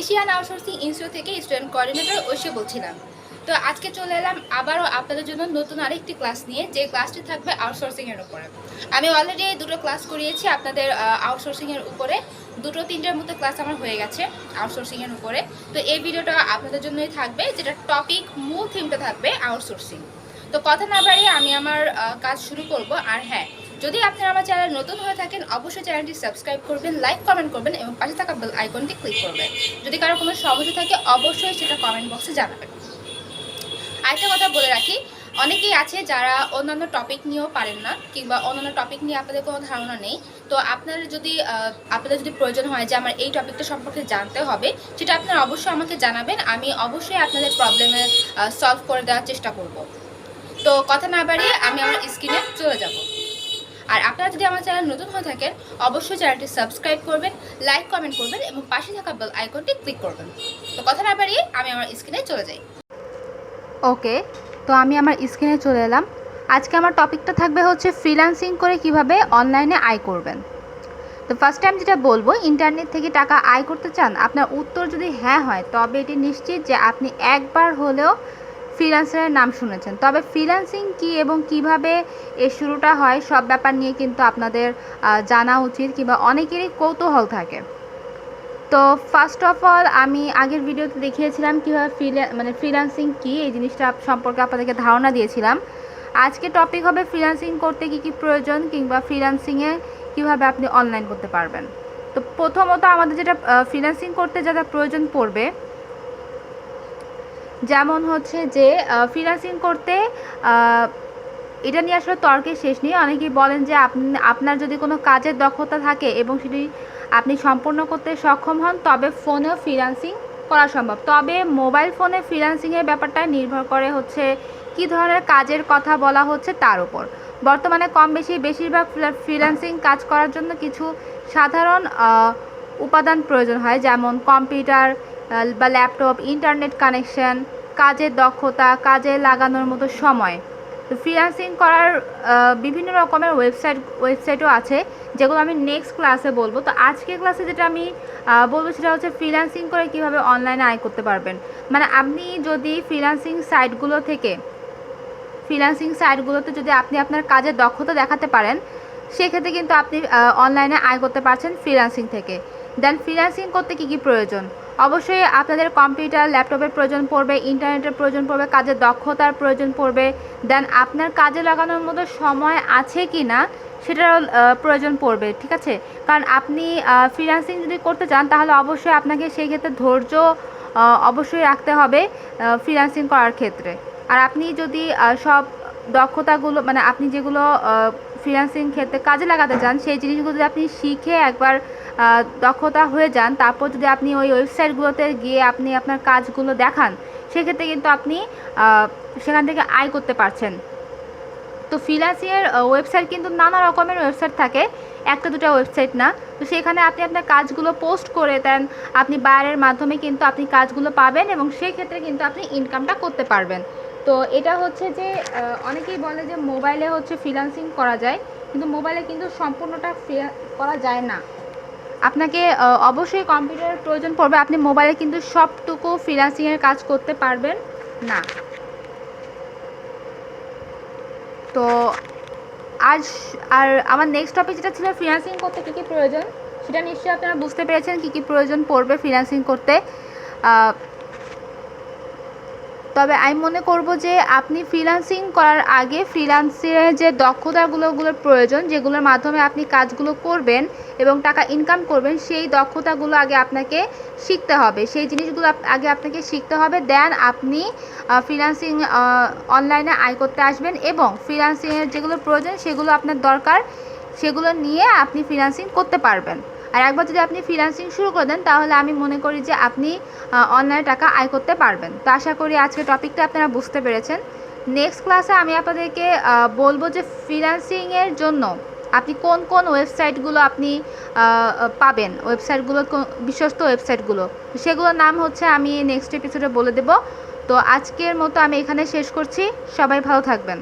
Asian outsourcing institute থেকে student coordinator Oishi বলছিলাম। তো আজকে চলে এলাম আবারও আপনাদের জন্য নতুন আরেকটি ক্লাস নিয়ে, যে ক্লাসটি থাকবে আউটসোর্সিংয়ের উপরে। আমি অলরেডি দুটো ক্লাস করিয়েছি আপনাদের আউটসোর্সিংয়ের উপরে। দুটো, তিনটার মতো ক্লাস আমার হয়ে গেছে আউটসোর্সিংয়ের উপরে। তো এই ভিডিওটা আপনাদের জন্যই থাকবে, যেটা টপিক মূল থিমটা থাকবে আউটসোর্সিং তো কথা না বাড়িয়ে আমি আমার কাজ শুরু করব। আর হ্যাঁ যদি আপনারা আমার চ্যানেল নতুন হয়ে থাকেন, অবশ্যই চ্যানেলটি সাবস্ক্রাইব করবেন, লাইক, কমেন্ট করবেন এবং পাশে থাকা বেল আইকনটি ক্লিক করবেন। যদি কারও কোনো সমস্যা থাকে, অবশ্যই সেটা কমেন্ট বক্সে জানাবেন। আরেকটা কথা বলে রাখি, অনেকেই আছে যারা অন্যান্য টপিক নিয়েও পারেন না, কিংবা অন্যান্য টপিক নিয়ে আপনাদের কোনো ধারণা নেই। তো আপনার যদি আপনাদের যদি প্রয়োজন হয় যে আমার এই টপিকটা সম্পর্কে জানতে হবে, সেটা আপনারা অবশ্যই আমাকে জানাবেন। আমি অবশ্যই আপনাদের প্রবলেমে সলভ করে দেওয়ার চেষ্টা করব। তো কথা না বাড়িয়ে আমি আমার স্ক্রিনে চলে যাব। আর আপনারা যদি আমার চ্যানেল নতুন হয়ে থাকেন, অবশ্যই চ্যানেলটি সাবস্ক্রাইব করবেন, লাইক, কমেন্ট করবেন এবং পাশে থাকা বেল আইকনটি ক্লিক করবেন। তো কথা না বাড়িয়ে আমি আমার স্ক্রিনে চলে যাই। ওকে, তো আমি আমার স্ক্রিনে চলে এলাম। আজকে আমার টপিকটা থাকবে হচ্ছে ফ্রিল্যান্সিং করে কীভাবে অনলাইনে আয় করবেন। তো ফার্স্ট টাইম যেটা বলব ইন্টারনেট থেকে টাকা আয় করতে চান, আপনার উত্তর যদি হ্যাঁ হয়, তবে এটি নিশ্চিত যে আপনি একবার হলেও ফ্রিল্যান্সারের নাম শুনেছেন। তবে ফ্রিল্যান্সিং কি এবং কীভাবে এর শুরুটা হয় সব ব্যাপার নিয়ে কিন্তু আপনাদের জানা উচিত কিংবা অনেকেরই কৌতূহল থাকে। তো ফার্স্ট অফ অল আমি আগের ভিডিওতে দেখিয়েছিলাম কীভাবে ফ্রিল্যা মানে ফ্রিল্যান্সিং কী, এই জিনিসটা সম্পর্কে আপনাদেরকে ধারণা দিয়েছিলাম। আজকে টপিক হবে ফ্রিল্যান্সিং করতে কী কী প্রয়োজন কিংবা ফ্রিল্যান্সিংয়ে কীভাবে আপনি অনলাইন করতে পারবেন। তো প্রথমত আমাদের যেটা ফ্রিল্যান্সিং করতে যেটা প্রয়োজন পড়বে, যেমন হচ্ছে যে ফ্রিল্যান্সিং করতে এটা নিয়ে আসলে তর্কের শেষ নেই। অনেকেই বলেন যে আপনি, আপনার যদি কোনো কাজের দক্ষতা থাকে এবং সেটি আপনি সম্পূর্ণ করতে সক্ষম হন, তবে ফোনেও ফ্রিল্যান্সিং করা সম্ভব। তবে মোবাইল ফোনে ফ্রিল্যান্সিংয়ের ব্যাপারটা নির্ভর করে হচ্ছে কী ধরনের কাজের কথা বলা হচ্ছে তার উপর। বর্তমানে কম বেশি বেশিরভাগ ফ্রিল্যান্সিং কাজ করার জন্য কিছু সাধারণ উপাদান প্রয়োজন হয়। যেমন কম্পিউটার বা ল্যাপটপ, ইন্টারনেট কানেকশন, কাজের দক্ষতা, কাজে লাগানোর মতো সময়। তো ফ্রিল্যান্সিং করার বিভিন্ন রকমের ওয়েবসাইট ওয়েবসাইটও আছে, যেগুলো আমি নেক্সট ক্লাসে বলব। তো আজকের ক্লাসে যেটা আমি বলব সেটা হচ্ছে ফ্রিল্যান্সিং করে কীভাবে অনলাইনে আয় করতে পারবেন। মানে আপনি যদি ফ্রিল্যান্সিং সাইটগুলো থেকে ফ্রিল্যান্সিং সাইটগুলোতে যদি আপনি আপনার কাজের দক্ষতা দেখাতে পারেন, সেক্ষেত্রে কিন্তু আপনি অনলাইনে আয় করতে পারছেন ফ্রিল্যান্সিং থেকে। দেন ফ্রিল্যান্সিং করতে কী কী প্রয়োজন? অবশ্যই আপনাদের কম্পিউটার, ল্যাপটপের প্রয়োজন পড়বে, ইন্টারনেটের প্রয়োজন পড়বে, কাজের দক্ষতার প্রয়োজন পড়বে। দেন আপনার কাজে লাগানোর মতো সময় আছে কি না সেটারও প্রয়োজন পড়বে, ঠিক আছে? কারণ আপনি ফ্রিল্যান্সিং যদি করতে চান, তাহলে অবশ্যই আপনাকে সেই ক্ষেত্রে ধৈর্য অবশ্যই রাখতে হবে ফ্রিল্যান্সিং করার ক্ষেত্রে। আর আপনি যদি সব দক্ষতাগুলো মানে আপনি যেগুলো ফ্রিল্যান্সিং ক্ষেত্রে কাজে লাগাতে চান, সেই জিনিসগুলো যদি আপনি শিখে একবার দক্ষতা হয়ে যান, তারপর যদি আপনি ওই ওয়েবসাইটগুলোতে গিয়ে আপনি আপনার কাজগুলো দেখান, সেক্ষেত্রে কিন্তু আপনি সেখান থেকে আয় করতে পারছেন। তো ফ্রিল্যান্সিংয়ের ওয়েবসাইট কিন্তু নানা রকমের ওয়েবসাইট থাকে, একটা দুটো ওয়েবসাইট না। তো সেখানে আপনি আপনার কাজগুলো পোস্ট করে দেন, আপনি বায়ারের মাধ্যমে কিন্তু আপনি কাজগুলো পাবেন এবং সেই ক্ষেত্রে কিন্তু আপনি ইনকামটা করতে পারবেন। তো এটা হচ্ছে যে অনেকেই বলে যে মোবাইলে হচ্ছে ফ্রিল্যান্সিং করা যায়, কিন্তু মোবাইলে কিন্তু সম্পূর্ণটা করা যায় না। আপনাকে অবশ্যই কম্পিউটারের প্রয়োজন পড়বে। আপনি মোবাইলে কিন্তু সবটুকু ফ্রিলান্সিংয়ের কাজ করতে পারবেন না। তো আজ, আর আমার নেক্সট টপিক যেটা ছিল ফ্রিলান্সিং করতে কী কী প্রয়োজন, সেটা নিশ্চয়ই আপনারা বুঝতে পেরেছেন, কী কী প্রয়োজন পড়বে ফ্রিলান্সিং করতে। তবে আমি মনে করব যে আপনি ফ্রিল্যান্সিং করার আগে ফ্রিল্যান্সিংয়ের যে দক্ষতাগুলো, গুলোর প্রয়োজন, যেগুলোর মাধ্যমে আপনি কাজগুলো করবেন এবং টাকা ইনকাম করবেন, সেই দক্ষতাগুলো আগে আপনাকে শিখতে হবে। সেই জিনিসগুলো আগে আপনাকে শিখতে হবে। দেন আপনি ফ্রিল্যান্সিং অনলাইনে আয় করতে আসবেন এবং ফ্রিল্যান্সিংয়ের যেগুলো প্রয়োজন, সেগুলো আপনার দরকার, সেগুলো নিয়ে আপনি ফ্রিল্যান্সিং করতে পারবেন। আর একবার যদি আপনি ফ্রিল্যান্সিং শুরু করে দেন, তাহলে আমি মনে করি যে আপনি অনলাইনে টাকা আয় করতে পারবেন। তো আশা করি আজকে টপিকটা আপনারা বুঝতে পেরেছেন। নেক্সট ক্লাসে আমি আপনাদেরকে বলব যে ফ্রিল্যান্সিংয়ের জন্য আপনি কোন কোন ওয়েবসাইটগুলো আপনি পাবেন? ওয়েবসাইটগুলো বিশ্বস্ত ওয়েবসাইটগুলো সেগুলোর নাম হচ্ছে, আমি নেক্সট এপিসোডে বলে দেব। তো আজকের মতো আমি এখানে শেষ করছি। সবাই ভালো থাকবেন।